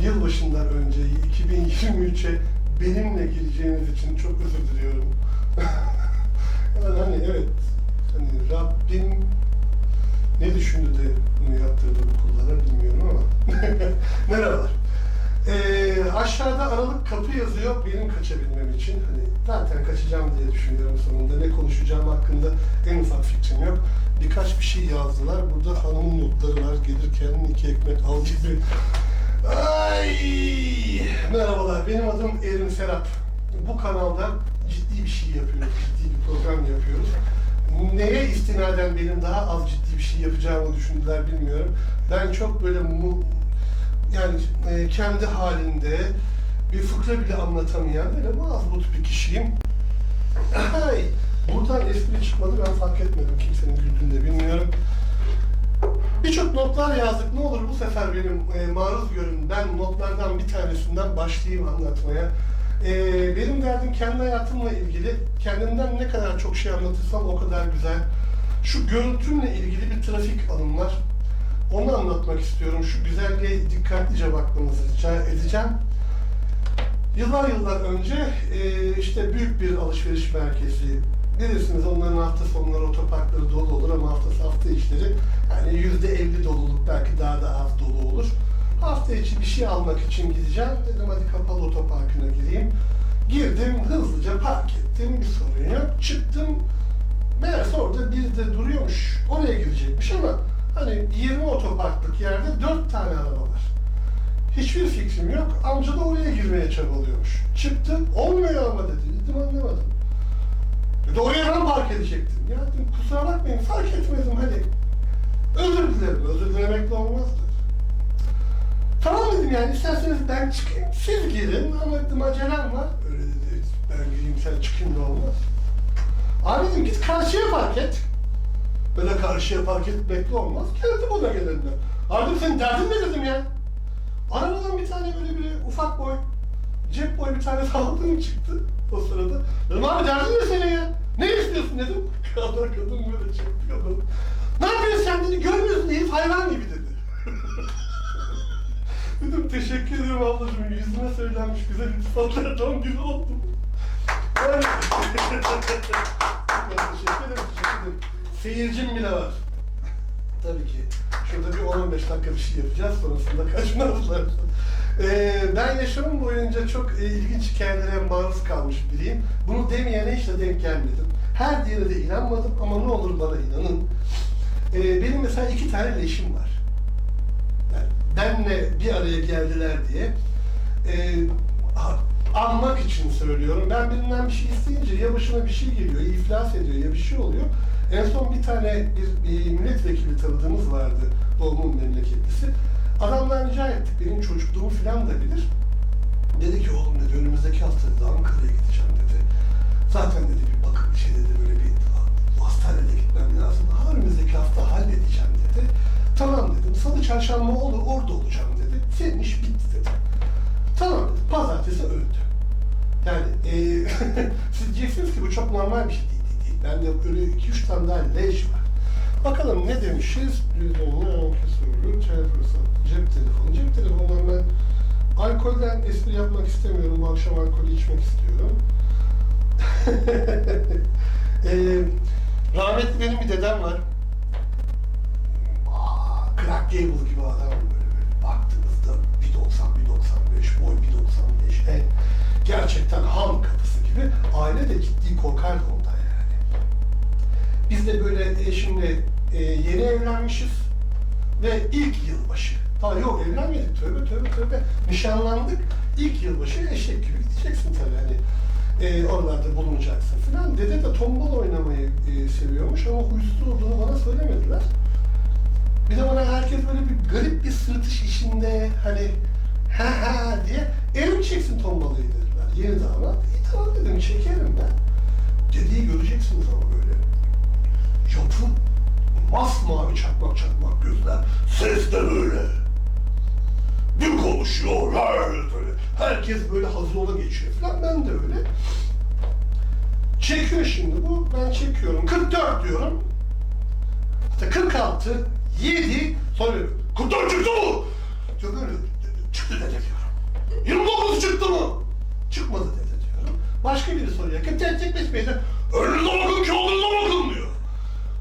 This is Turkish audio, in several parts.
yılbaşından önce 2023'e benimle geleceğiniz için çok özür diliyorum. yani hani evet, hani Rabbim ne düşündü de bunu yaptırdı bu kullara bilmiyorum ama. Merhabalar. Ee, aşağıda aralık kapı yazıyor benim kaçabilmem için. Hani zaten kaçacağım diye düşünüyorum sonunda. Ne konuşacağım hakkında en ufak fikrim yok. Birkaç bir şey yazdılar. Burada hanımın notları var. Gelirken iki ekmek al gibi. Ay! Merhabalar. Benim adım Erin Serap. Bu kanalda ciddi bir şey yapıyoruz. Ciddi bir program yapıyoruz. Neye istinaden benim daha az ciddi bir şey yapacağımı düşündüler bilmiyorum. Ben çok böyle mu, yani e, kendi halinde bir fıkra bile anlatamayan böyle mazbut bir kişiyim. Ay, buradan espri çıkmadı ben fark etmedim kimsenin güldüğünü de bilmiyorum. Birçok notlar yazdık. Ne olur bu sefer benim e, maruz görün. Ben notlardan bir tanesinden başlayayım anlatmaya. E, benim derdim kendi hayatımla ilgili. Kendimden ne kadar çok şey anlatırsam o kadar güzel. Şu görüntümle ilgili bir trafik anım var. Onu anlatmak istiyorum. Şu güzelliğe dikkatlice bakmanızı rica edeceğim. Yıllar yıllar önce e, işte büyük bir alışveriş merkezi bilirsiniz onların hafta sonları otoparkları dolu olur ama hafta hafta içleri yani yüzde elli doluluk belki daha da az dolu olur. Hafta içi bir şey almak için gideceğim. Dedim hadi kapalı otoparkına gireyim. Girdim hızlıca park ettim bir sorun yok. Çıktım meğerse orada biri de duruyormuş. Oraya girecekmiş ama hani 20 otoparklık yerde 4 tane araba var. Hiçbir fikrim yok. Amca da oraya girmeye çabalıyormuş. Çıktı, olmuyor ama dedi. Dedim anlamadım. Dedi oraya ben park edecektim. Ya dedim kusura bakmayın fark etmedim hadi. Özür dilerim, özür dilemekle olmaz dedi. Tamam dedim yani isterseniz ben çıkayım, siz girin ama dedim acelem var. Öyle dedi, ben gireyim sen çıkayım da olmaz. Abi dedim git karşıya park et. Böyle karşıya park etmekle olmaz. Geldi buna gelenler. Abi dedim, senin derdin ne dedim ya? Arabadan bir tane böyle bir ufak boy, cep boy bir tane saldım çıktı o sırada. Dedim abi derdin ne senin ya? Ne istiyorsun dedim. Kadın kadın böyle çekti kadın. Ne yapıyorsun sen dedi, görmüyorsun herif hayvan gibi dedi. Dedim teşekkür ederim ablacığım, yüzüme söylenmiş güzel iltifatlardan biri oldum. Yani... Teşekkür ederim, teşekkür ederim. Seyircim bile var. Tabii ki. Şurada bir 10-15 dakika bir şey yapacağız. Sonrasında kaçmazlar. Ee, ben yaşamım boyunca çok e, ilginç hikayelere maruz kalmış biriyim. Bunu demeyene hiç de denk gelmedim. Her diğerine de inanmadım ama ne olur bana inanın. Ee, benim mesela iki tane leşim var. Benle bir araya geldiler diye. Ha- anmak için söylüyorum. Ben birinden bir şey isteyince ya başına bir şey geliyor, ya iflas ediyor ya bir şey oluyor. En son bir tane bir, bir milletvekili tanıdığımız vardı, doğumun memleketlisi. Adamdan rica ettik, benim çocukluğumu filan da bilir. Dedi ki oğlum dedi önümüzdeki hafta dedi Ankara'ya gideceğim dedi. Zaten dedi bir bakın bir şey dedi böyle bir hastanede gitmem lazım. Ha, önümüzdeki hafta halledeceğim. Tamam dedim. Salı çarşamba olur orada olacağım dedi. Senin bitti dedi. Tamam dedim. Pazartesi öldü. Yani eee siz diyeceksiniz ki bu çok normal bir şey değil. değil, değil. Bende böyle iki üç tane daha leş var. Bakalım ne demişiz? Cep telefonu. Cep telefonundan ben alkolden espri yapmak istemiyorum. Bu akşam alkolü içmek istiyorum. Eee rahmetli benim bir dedem var. Gable gibi adam böyle böyle baktığınızda 1.90 1.95 boy 1.95 en gerçekten ham kapısı gibi aile de ciddi korkardı ondan yani. Biz de böyle eşimle e, yeni evlenmişiz ve ilk yılbaşı. Daha yok evlenmedik tövbe tövbe tövbe. Nişanlandık. İlk yılbaşı eşek gibi gideceksin tabii hani. E, oralarda bulunacaksın falan. Dede de tombala oynamayı e, seviyormuş ama huysuz olduğunu bana söylemediler. Bir de bana herkes böyle bir garip bir sırtış işinde hani ha ha diye elim çeksin tombalayı dediler. Yeni damat. İyi tamam dedim çekerim ben. Dediği göreceksiniz ama böyle. Yapı masmavi çakmak çakmak gözler. Ses de böyle. Bir konuşuyor. her böyle. Herkes böyle hazır ola geçiyor falan. Ben de öyle. Çekiyor şimdi bu. Ben çekiyorum. 44 diyorum. Hatta 46, 7, sonra 44 çıktı bu. Çok öyle çık çıktı dede diyorum. 29 çıktı mı? Çıkmadı dede diyorum. Başka biri soruyor. Kim gerçekleşmeyecek? Önünüze bakın olduğunuza bakın diyor.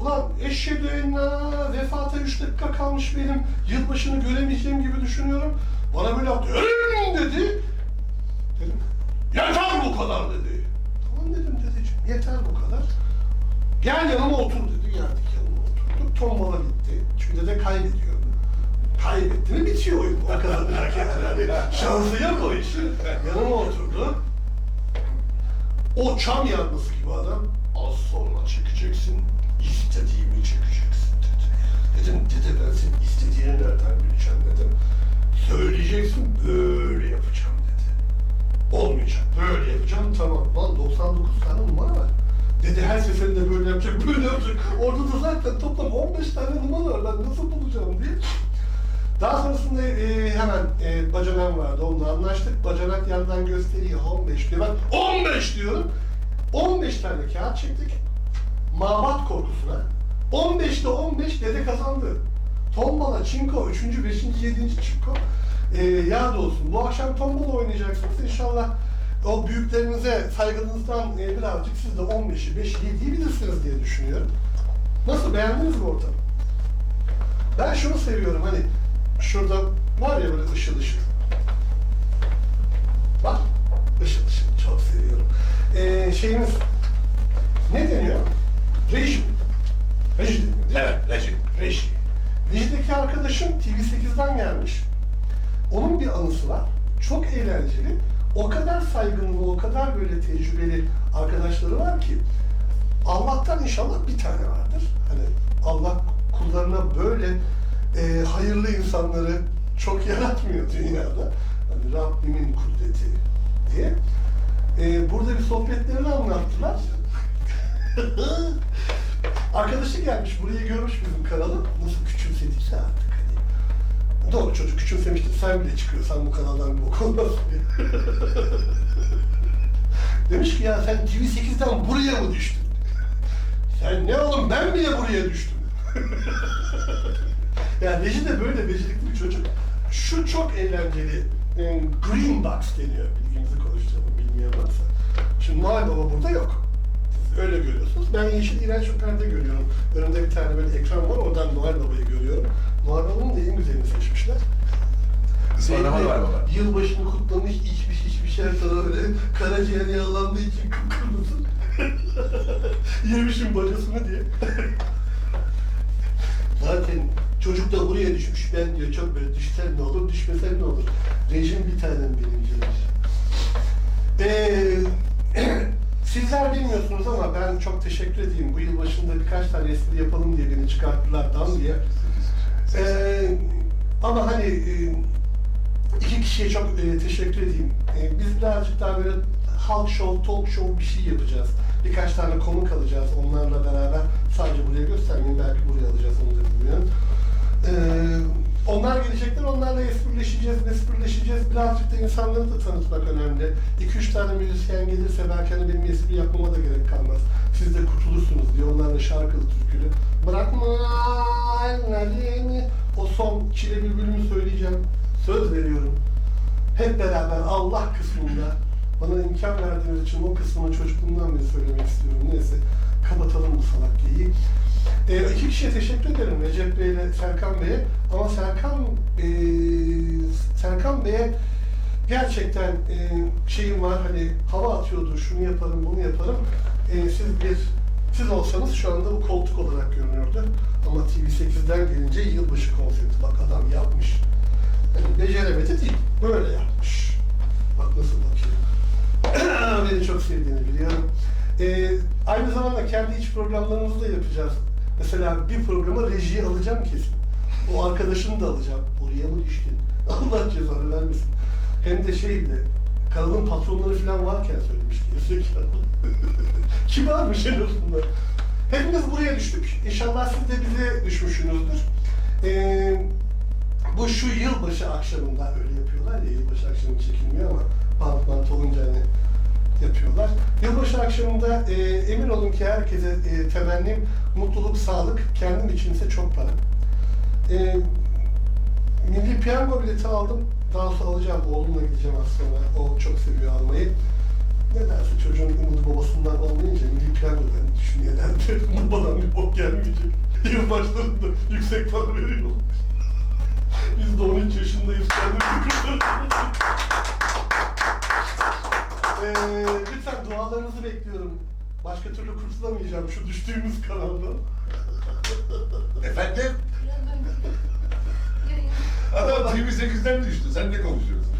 Ulan eşhedü enna vefata üç dakika kalmış benim. Yılbaşını göremeyeceğim gibi düşünüyorum. Bana böyle yaptı. "Ölüm!" dedi. Dedim. Yeter bu kadar dedi. Tamam dedim dedeciğim. Yeter bu kadar. Gel yanıma otur dedi. Geldik. Tombala bitti. Çünkü dede kaybediyor. Kaybetti mi bitiyor oyun. O kadar merak etme. Yani şansı yok o işin. Yanıma oturdu. O çam yarması gibi adam az sonra çekeceksin, istediğimi çekeceksin dedi. Dedim dede ben senin istediğini nereden bileceğim dedim. Söyleyeceksin böyle yapacağım dedi. Olmayacak böyle yapacağım tamam. Lan 99 tane numara var. Dede her seferinde böyle yapacak, böyle yapacak. Orada da zaten toplam 15 tane numara var. Ben nasıl bulacağım diye. Daha sonrasında e, hemen e, bacanak vardı, onunla anlaştık. Bacanak yandan gösteriyor 15 diyor. Ben 15 diyorum. 15 tane kağıt çektik. Mabat korkusuna. 15'te 15 dede kazandı. Tombala, çinko, 3. 5. 7. çinko. E, yad olsun. Bu akşam tombala oynayacaksınız. İnşallah o büyüklerinize saygınızdan e, birazcık siz de 15'i, 5'i, 7'yi bilirsiniz diye düşünüyorum. Nasıl beğendiniz mi ortamı? Ben şunu seviyorum hani şurada var ya böyle ışıl ışıl. Bak ışıl ışıl çok seviyorum. Ee, şeyimiz ne deniyor? Reji. Reji deniyor değil mi? Evet, reji. Reji. Reji'deki arkadaşım TV8'den gelmiş. Onun bir anısı var. Çok eğlenceli. O kadar saygın ve o kadar böyle tecrübeli arkadaşları var ki Allah'tan inşallah bir tane vardır. Hani Allah kullarına böyle e, hayırlı insanları çok yaratmıyor dünyada. Hani Rabbimin kudreti diye. E, burada bir sohbetlerini anlattılar. Arkadaşı gelmiş, burayı görmüş bizim kanalı. Nasıl küçümsediyse artık. Doğru çocuk küçümsemiştir. Sen bile çıkıyorsan bu kanaldan bir olmaz diye. Demiş ki ya sen TV8'den buraya mı düştün? Sen ne oğlum ben bile buraya düştüm. yani Reji de böyle becerikli bir çocuk. Şu çok eğlenceli. e, Green Box deniyor bilginizi konuşacağım bilmeyen varsa. Şimdi Noel Baba burada yok. Öyle görüyorsunuz. Ben yeşil iğrenç yukarıda görüyorum. Önümde bir tane böyle ekran var. Oradan Noel Baba'yı görüyorum. Baba'nın da en güzelini seçmişler. Ismarlama var baba. Yılbaşını kutlamış, içmiş hiçbir şey sonra böyle karaciğer yağlandığı için kıpkırmızı. Yemişim bacasını diye. Zaten çocuk da buraya düşmüş. Ben diyor çok böyle düşsen ne olur, düşmesen ne olur. Rejim bir tanem benim canım. Ee, sizler bilmiyorsunuz ama ben çok teşekkür edeyim. Bu yıl başında birkaç tane espri yapalım diye beni çıkarttılar dan diye. Ee, ama hani e, iki kişiye çok e, teşekkür edeyim. E, biz birazcık daha böyle halk show, talk show bir şey yapacağız. Birkaç tane konuk alacağız onlarla beraber. Sadece buraya göstermeyin, belki buraya alacağız onu da bilmiyorum. Ee, onlar gelecekler, onlarla esprileşeceğiz, esprileşeceğiz. Birazcık da insanları da tanıtmak önemli. 2-3 tane müzisyen gelirse belki hani benim espri yapmama da gerek kalmaz. Siz de kurtulursunuz diye onların şarkılı türkülü. Bırakma ellerini. O son çile bülbülümü söyleyeceğim. Söz veriyorum. Hep beraber Allah kısmında bana imkan verdiğiniz için o kısmını çocukluğumdan beri söylemek istiyorum. Neyse kapatalım bu salak geyiği. E, iki kişiye teşekkür ederim Recep Bey ile Serkan Bey'e. Ama Serkan e, Serkan Bey'e gerçekten e, şeyim var hani hava atıyordu şunu yaparım bunu yaparım. E, siz bir siz olsanız şu anda bu koltuk olarak görünüyordu. Ama TV8'den gelince yılbaşı konsepti bak adam yapmış. Yani beceremedi değil, böyle yapmış. Bak nasıl bakıyor. Beni çok sevdiğini biliyorum. Ee, aynı zamanda kendi iç programlarımızı da yapacağız. Mesela bir programa rejiyi alacağım kesin. O arkadaşını da alacağım. Oraya mı düştün? Allah cezanı vermesin. Hem de şey bile, kanalın patronları falan varken söylemiş gerizekalı. Kibarmış en azından. Hepimiz buraya düştük. İnşallah siz de bize düşmüşsünüzdür. Ee, bu şu yılbaşı akşamında öyle yapıyorlar ya, yılbaşı akşamı çekilmiyor ama bant bant olunca hani yapıyorlar. Yılbaşı akşamında e, emin olun ki herkese e, temennim mutluluk, sağlık, kendim için ise çok para. E, milli piyango bileti aldım. dansı alacağım. Oğlumla gideceğim az sonra. O çok seviyor almayı. Nedense çocuğun umudu babasından olmayınca milli piyangodan düşünüyor herhalde. Babadan bir bok gelmeyecek. Yılbaşlarında yüksek para veriyor. Biz de 13 yaşındayız. Kendimizi ee, lütfen dualarınızı bekliyorum. Başka türlü kurtulamayacağım şu düştüğümüz kanaldan. Efendim? Adam TV8'den düştü. Sen ne konuşuyorsun?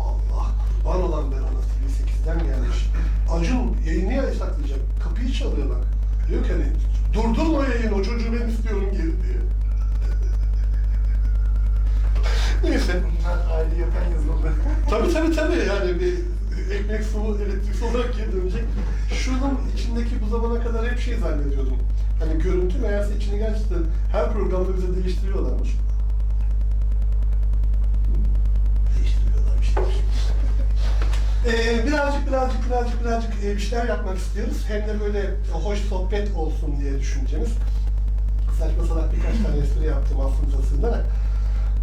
Allah kurban olan ben ana TV8'den gelmiş. Acun yayını yasaklayacak. Kapıyı çalıyor bak. Diyor ki hani durdurma yayını o çocuğu ben istiyorum geri diye. Neyse. Aile yapan yazılımlar. Tabii tabii tabii yani bir elektrik su olarak geri dönecek. Şunun içindeki bu zamana kadar hep şey zannediyordum. Hani görüntü meğerse içini gerçekten her programda bize değiştiriyorlarmış. Değiştiriyorlar bir şeyler. Ee, birazcık birazcık birazcık birazcık e, bir şeyler yapmak istiyoruz. Hem de böyle hoş sohbet olsun diye düşüneceğimiz. Saçma salak birkaç tane espri yaptım aslında sığınarak.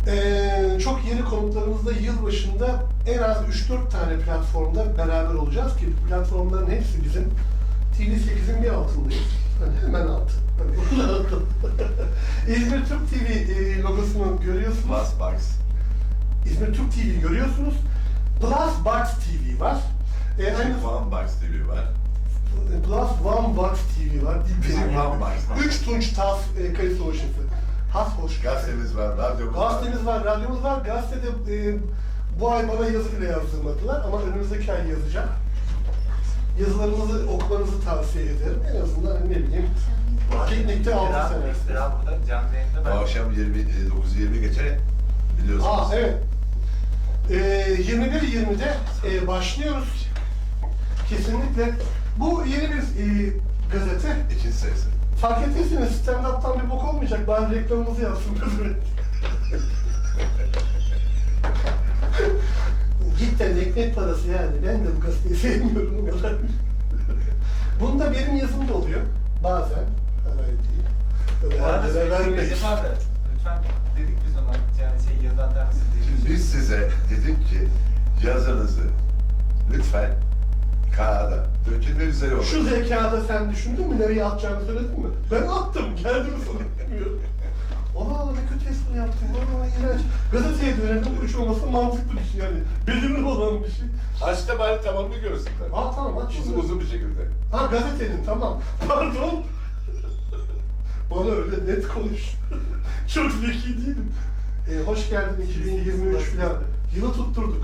Ee, çok yeni konuklarımızla yılbaşında en az 3-4 tane platformda beraber olacağız ki bu platformların hepsi bizim TV8'in bir altındayız. Yani hemen altı. Hani altı. İzmir Türk TV e, logosunu görüyorsunuz. Last Box. İzmir Türk TV görüyorsunuz. Plus Box TV var. E, aynı Bizim One Box TV var. Plus One Box TV var. Bizim One Box. Üç Tunç Tas e, kayıt savaşısı. Has hoş. Gazetemiz var, radyomuz var. Gazetemiz var, radyomuz var. Gazetede e, bu ay bana yazı bile yazdırmadılar ama önümüzdeki ay yazacağım. Yazılarımızı okumanızı tavsiye ederim. En azından ne bileyim piknikte altı İftira- sene. İftira burada canlı yayında Bu ben. akşam 20, e, 9.20 geçe biliyorsunuz. Aa evet. Ee, 21.20'de e, başlıyoruz. Kesinlikle. Bu yeni bir e, gazete. İkinci sayısı. Fark ettiyseniz stand-up'tan bir bok olmayacak. Bari reklamımızı gazete. Cidden ekmek parası yani. Ben de bu gazeteyi sevmiyorum o kadar. Bunda benim yazım da oluyor. Bazen. Her ay değil. Öyle Bu arada her ay söylediğim vermeyiz. Abi. Lütfen dedik biz ona yani şey yazı atar mısın diye. Şimdi biz size dedik ki yazınızı lütfen kağıda dökün ve güzel olun. Şu zekada sen düşündün mü? Nereye atacağını söyledin mi? Ben attım. Geldim sana bilmiyorum. Aa ne kötü espri yaptım. Aa iğrenç. Gazeteye dönelim. Üç olması mantıklı bir şey yani. Belirli olan bir şey. Aç da bari tamamını görsünler. Aa tamam aç Uzun şimdi. uzun bir şekilde. Ha gazetenin tamam. Pardon. Bana öyle net konuş. Çok zeki değilim. Ee, hoş geldin 2023 falan. Yılı tutturduk.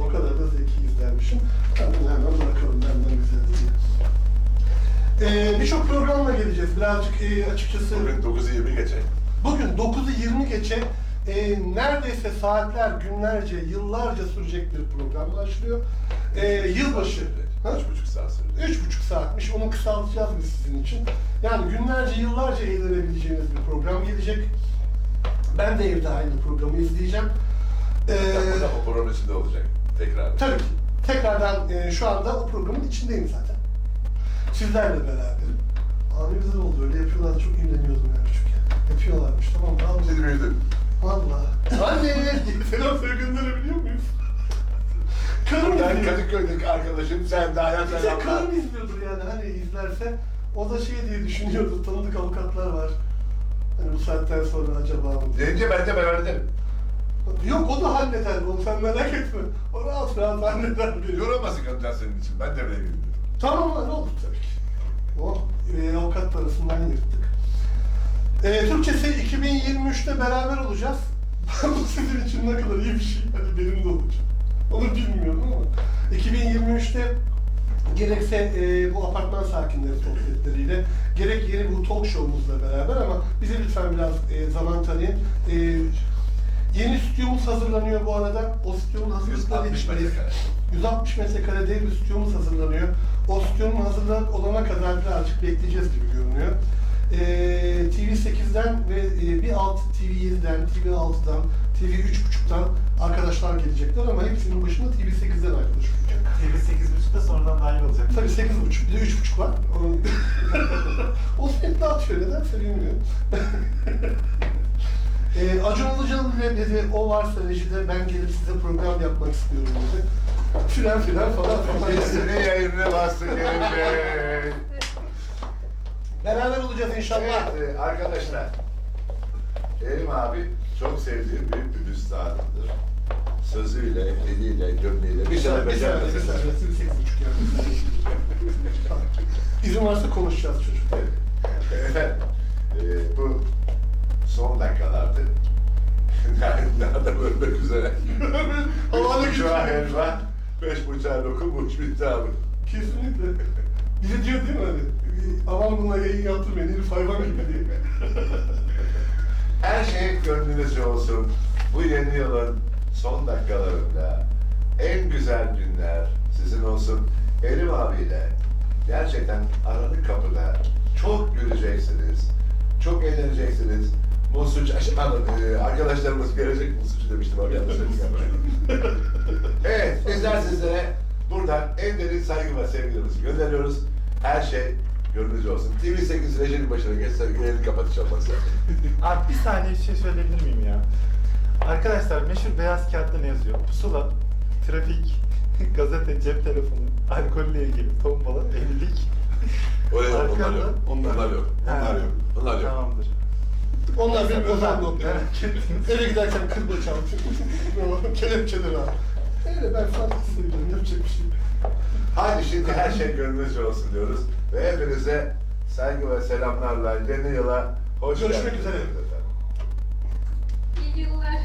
O kadar da zekiyiz dermişim. Tamam hemen bırakalım benden güzel değil. Ee, Birçok programla geleceğiz. Birazcık e, açıkçası... Bugün 9.20 geçe. Bugün 9'u 20 geçe e, neredeyse saatler, günlerce, yıllarca sürecek bir program başlıyor. E, yılbaşı. Ha? Üç buçuk saat sürdü. Üç buçuk saatmiş. Onu kısaltacağız biz sizin için. Yani günlerce, yıllarca eğlenebileceğiniz bir program gelecek. Ben de evde aynı programı izleyeceğim. Ee, Bu da o programın içinde olacak. Tekrar. tabii ki. Tekrardan e, şu anda o programın içindeyim zaten. Sizlerle beraberim. Ne güzel oldu. Öyle yapıyorlar. Çok imreniyordum ya küçükken. Yapıyorlarmış. Tamam mı? Al. Seni büyüdüm. Valla. Anne! selam söyle gönderebiliyor muyuz? Karım Ben izliyor. Kadıköy'deki arkadaşım sen de hayat Bir tek selamlar. karım izliyordur yani hani izlerse. O da şey diye düşünüyordur. Tanıdık avukatlar var. Hani bu saatten sonra acaba mı? Deyince ben de beraber ederim. Yok o da halleder onu sen merak etme. O rahat rahat halleder beni. Yorulmasın kadınlar senin için. Ben devreye girdim. Tamam lan olur tabii ki. O e, avukat parasından yırttık. E, Türkçesi 2023'te beraber olacağız. Bu sizin için ne kadar iyi bir şey. Hani benim de olacak. Onu bilmiyorum ama. 2023'te gerekse e, bu apartman sakinleri sohbetleriyle, gerek yeni bu talk show'umuzla beraber ama bize lütfen biraz e, zaman tanıyın. E, yeni stüdyomuz hazırlanıyor bu arada. O stüdyonun hazırlıkları 160 içindeyiz. metrekare. 160 metrekare dev bir stüdyomuz hazırlanıyor. O stüdyonun hazırlanıp olana kadar birazcık bekleyeceğiz gibi görünüyor. Ee, TV8'den ve e, bir alt TV7'den, TV6'dan, TV3.5'tan arkadaşlar gelecekler ama hepsinin başında TV8'den arkadaş olacak. TV 8.30'da sonradan dahil olacak. Tabii 8.5, bir de 3.5 var. Onun... o sürekli atıyor, neden söylemiyor? Ee, Acun Ilıcalı bile dedi, o varsa rejide ben gelip size program yapmak istiyorum dedi. Filan filan falan falan. Hepsini yayınına bastı Kerim Bey. Beraber olacağız inşallah. Evet, e, arkadaşlar. Kerim abi çok sevdiğim büyük bir üstadımdır. Sözüyle, eliyle, gömleğiyle bir buçuk yani. İzin varsa konuşacağız çocuk. Efendim, e, bu son dakikalardı. Nerede bölmek üzere. Buçuğa gidiyor. helva, beş buçuğa lokum, üç bitti abi. Kesinlikle. Biri diyor değil mi hani? Aman bununla yayın yaptırmayın, herif hayvan gibi diye. Her şey gönlünüzce olsun. Bu yeni yılın son dakikalarında en güzel günler sizin olsun. Erim abiyle gerçekten aralık kapıda çok güleceksiniz. Çok eğleneceksiniz. Musuç, pardon, e, arkadaşlarımız gelecek Musuç demiştim abi yanlış söyledim. evet, bizler sizlere buradan en derin saygı ve sevgilerimizi gönderiyoruz. Her şey gönlünüzce olsun. TV8 rejinin başına geçsek yayını kapatacağım masa. Abi bir saniye bir şey söyleyebilir miyim ya? Arkadaşlar meşhur beyaz kağıtta ne yazıyor? Pusula, trafik, gazete, cep telefonu, alkolle ilgili, tombala, evlilik. Öyle yok, onlar yok. Onlar- Onlar yok. Onlar yok. Onlar yok. Tamamdır. Onlar benim özel notlarım. Eve giderken kırba çaldım. Kelepçeleri al. Öyle ben farklı seviyorum, yapacak bir şey yok. Hadi şimdi her şey gönlünüzce olsun diyoruz. Ve hepinize saygı ve selamlarla yeni yıla hoş Görüşmek geldiniz üzere. efendim. İyi yıllar.